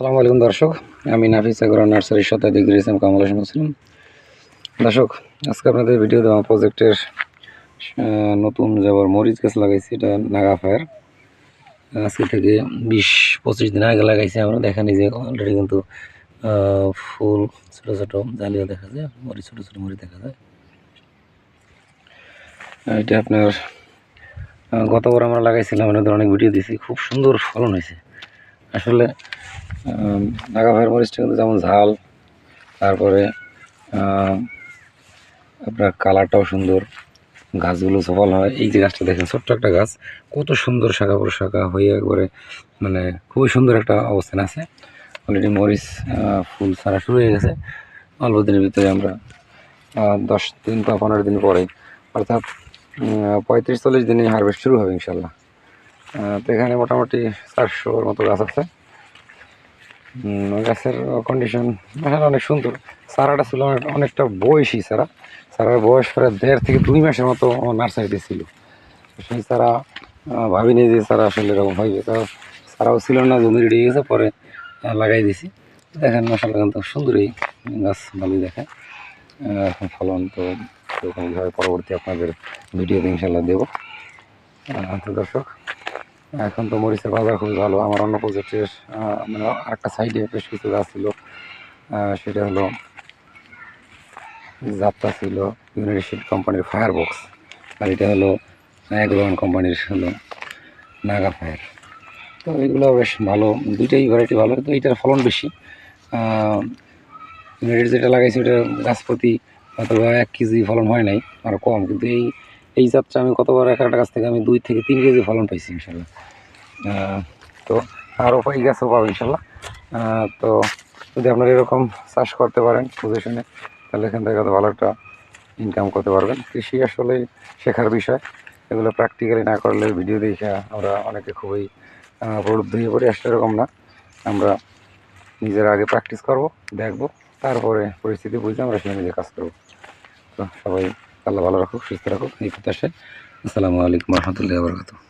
আসসালামু আলাইকুম দর্শক, আমি নাফিস আগরা নার্সারির ডিগ্রি ইসলাম কামাল হোসেন মুসলিম দর্শক, আজকে আপনাদের ভিডিও দেওয়া প্রজেক্টের নতুন যাবার মরিচ গাছ লাগাইছি, এটা নাগা ফায়ার। আজকে থেকে বিশ, পঁচিশ দিন আগে লাগাইছি আমরা দেখানি যে অলরেডি কিন্তু ফুল ছোটো ছোটো জালিও দেখা যায়, মরিচ ছোটো ছোটো মরিচ দেখা যায়। এটা আপনার গতবার আমরা লাগাইছিলাম আপনাদের অনেক ভিডিও দিয়েছি খুব সুন্দর ফলন হয়েছে। আসলে নাগা ভাইয়ের মরিচটা কিন্তু যেমন ঝাল, তারপরে আপনার কালারটাও সুন্দর, গাছগুলো সফল হয়। এই যে গাছটা দেখেন, ছোট্ট একটা গাছ, কত সুন্দর শাখা প্রশাখা হয়ে একবারে মানে খুবই সুন্দর একটা অবস্থান আছে। অলরেডি মরিচ ফুল ছাড়া শুরু হয়ে গেছে। অল্প দিনের ভিতরে আমরা দশ দিন বা পনেরো দিন পরে, অর্থাৎ পঁয়ত্রিশ চল্লিশ দিনে হারভেস্ট শুরু হবে ইনশাল্লাহ তো এখানে মোটামুটি চারশোর মতো গাছ আছে। গাছের কন্ডিশন আসলে অনেক সুন্দর। চারাটা ছিল অনেক অনেকটা বয়সী সারা সারার বয়স প্রায় দেড় থেকে দুই মাসের মতো নার্সারিতে ছিল। সেই আহ, ভাবিনি যে সারা আসলে এরকম হইবে। তো সারাও ছিল না জমি রেডি গেছে পরে লাগাই দিছি। দেখেন মশালা কিন্তু সুন্দরই গাছ ভালোই দেখে এখন ফলন তো এরকম এইভাবে পরবর্তী আপনাদের ভিডিওতে ইনশাল্লাহ দেবো। তো দর্শক এখন তো মরিচের বাজার খুবই ভালো। আমার অন্য প্রজেক্টের মানে আরেকটা সাইডে বেশ কিছু গাছ ছিল। সেটা হলো যাত্রা ছিল ইউনাইটেড স্টেট কোম্পানির ফায়ার বক্স আর এটা হলো অ্যাগ্রোয়ান কোম্পানির হলো নাগা ফায়ার তো এগুলো বেশ ভালো, দুইটাই ভ্যারাইটি ভালো। তো এইটার ফলন বেশি। ইউনাইটেড যেটা লাগাইছি ওটা গাছ প্রতি হয়তো বা এক কেজি ফলন হয় নাই, আর কম। কিন্তু এই এই জাতটা আমি কতবার এক একটা গাছ থেকে আমি দুই থেকে তিন কেজি ফলন পাইছি, ইনশাল্লাহ। তো আরও এই গাছও পাবো, ইনশাল্লাহ। তো যদি আপনারা এরকম চাষ করতে পারেন বুঝে শুনে তাহলে এখান থেকে ভালো একটা ইনকাম করতে পারবেন। কৃষি আসলে শেখার বিষয়। এগুলো প্র্যাকটিক্যালি না করলে ভিডিও দেখে আমরা অনেকে খুবই প্রলুব্ধ হয়ে পড়ি, আসলে এরকম না। আমরা নিজেরা আগে প্র্যাকটিস করব, দেখব, তারপরে পরিস্থিতি বুঝে আমরা সেখানে নিজে কাজ করব। তো সবাই আল্লাহ ভালো রাখুক সুস্থ রাখুক এই প্রত্যাশায় আসসালামু আলাইকুম রহমতুল্লাহ